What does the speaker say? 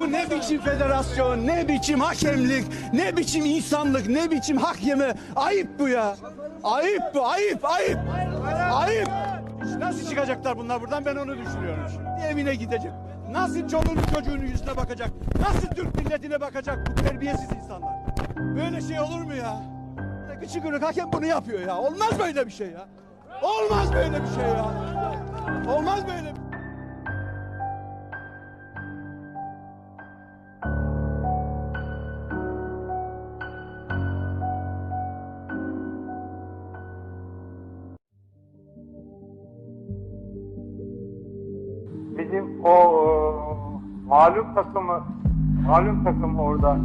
Bu ne biçim federasyon, ne biçim hakemlik, ne biçim insanlık, ne biçim hak yeme. Ayıp bu ya. Ayıp bu, ayıp, ayıp. Ayıp. Nasıl çıkacaklar bunlar buradan ben onu düşünüyorum şimdi. Evine gidecek. Nasıl çoluğunun çocuğunun yüzüne bakacak? Nasıl Türk milletine bakacak bu terbiyesiz insanlar? Böyle şey olur mu ya? Küçük ırk hakem bunu yapıyor ya. Olmaz böyle bir şey ya. Olmaz böyle bir şey ya. Olmaz böyle bir Bizim o e, malum takımı malum takım orada